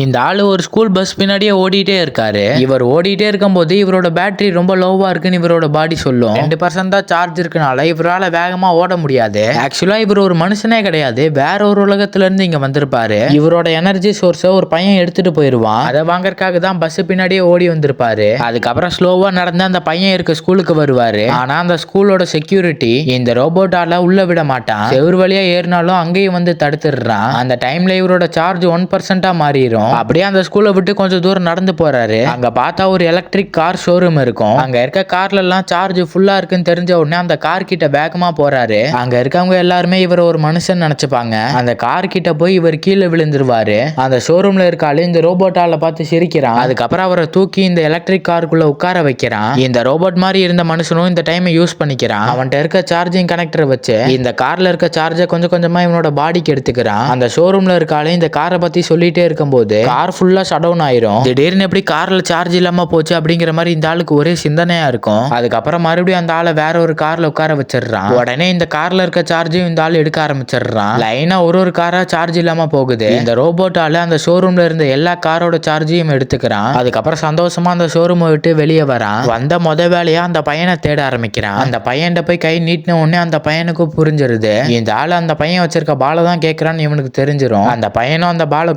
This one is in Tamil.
இந்த ஆள் ஒரு ஸ்கூல் பஸ் பின்னாடியே ஓடிட்டே இருக்காரு. இவர் ஓடிட்டே இருக்கும்போது இவரோட பேட்டரி ரொம்ப லோவா இருக்குன்னு இவரோட பாடி சொல்லும். ரெண்டு பர்சன்ட் தான் சார்ஜ் இருக்கனால இவரால வேகமா ஓட முடியாது. ஆக்சுவலா இவர் ஒரு மனுஷனே கிடையாது. வேற ஒரு உலகத்துல இருந்து இங்க வந்திருப்பாரு. இவரோட எனர்ஜி சோர்ஸை ஒரு பையன் எடுத்துட்டு போயிருவான். அதை வாங்கறதுக்காக தான் பஸ் பின்னாடியே ஓடி வந்திருப்பாரு. அதுக்கப்புறம் ஸ்லோவா நடந்து அந்த பையன் இருக்க ஸ்கூலுக்கு வருவாரு. ஆனா அந்த ஸ்கூலோட செக்யூரிட்டி இந்த ரோபோட்டால உள்ள விட மாட்டான். செவுரு வழியாக ஏறினாலும் அங்கேயும் வந்து தடுத்துடுறான். அந்த டைம்ல இவரோட சார்ஜ் ஒன் பர்சன்டா மாறிடும் அப்படியே அந்த ஸ்கூலை விட்டு கொஞ்சம் தூரம் நடந்து போறாரு. அங்க பார்த்தா ஒரு எலக்ட்ரிக் கார் ஷோரூம் இருக்கும். அங்க இருக்க கார்ல எல்லாம் சார்ஜ் ஃபுல்லா இருக்குன்னு தெரிஞ்ச உடனே அந்த கார் கிட்ட வேகமா போறாரு. அங்க இருக்கவங்க எல்லாருமே இவர் ஒரு மனுஷன் நினைச்சுப்பாங்க. அந்த கார் கிட்ட போய் இவர் கீழே விழுந்துருவாரு. அந்த ஷோரூம்ல இருக்க ஆளு இந்த ரோபோட்டால பார்த்து சிரிக்கிறான். அதுக்கப்புறம் அவரை தூக்கி இந்த எலக்ட்ரிக் காருக்குள்ள உட்கார வைக்கிறான். இந்த ரோபோட் மாதிரி இருந்த மனுஷனும் இந்த டைமை யூஸ் பண்ணிக்கிறான். அவன்கிட்ட இருக்க சார்ஜிங் கனெக்டர் வச்சு இந்த கார்ல இருக்க சார்ஜை கொஞ்சம் கொஞ்சமா இவனோட பாடிக்கு எடுத்துக்கிறான். அந்த ஷோரூம்ல இருக்க இந்த காரை பத்தி சொல்லிட்டே இருக்கும்போது கார் ஃபுல்லா ஷட் டவுன் ஆயிரும். திடீர்னு எப்படி கார்ல சார்ஜ் இல்லாம போச்சு அப்படிங்கிற மாதிரி இந்த ஆளுக்கு ஒரே சிந்தனையா இருக்கும். அதுக்கப்புறம் மறுபடியும் அந்த ஆளை வேற ஒரு கார்ல உட்கார வச்சிடுறான். உடனே இந்த கார்ல இருக்க சார்ஜையும் இந்த ஆள் எடுக்க ஆரம்பிச்சிடுறான். லைனா ஒரு ஒரு காரா சார்ஜ் இல்லாம போகுது. இந்த ரோபோட்டால அந்த ஷோரூம்ல இருந்த எல்லா காரோட சார்ஜையும் எடுத்துக்கிறான். அதுக்கப்புறம் சந்தோஷமா அந்த ஷோரூமை விட்டு வெளியே வரான். வந்த முத வேலையா அந்த பையனை தேட ஆரம்பிக்கிறான். அந்த பையன்கிட்ட போய் கை நீட்டின உடனே அந்த பையனுக்கு புரிஞ்சிருது. இந்த ஆள் அந்த பையன் வச்சிருக்க பாலை தான் கேட்கறான்னு இவனுக்கு தெரிஞ்சிரும். அந்த பையனும் அந்த பாலை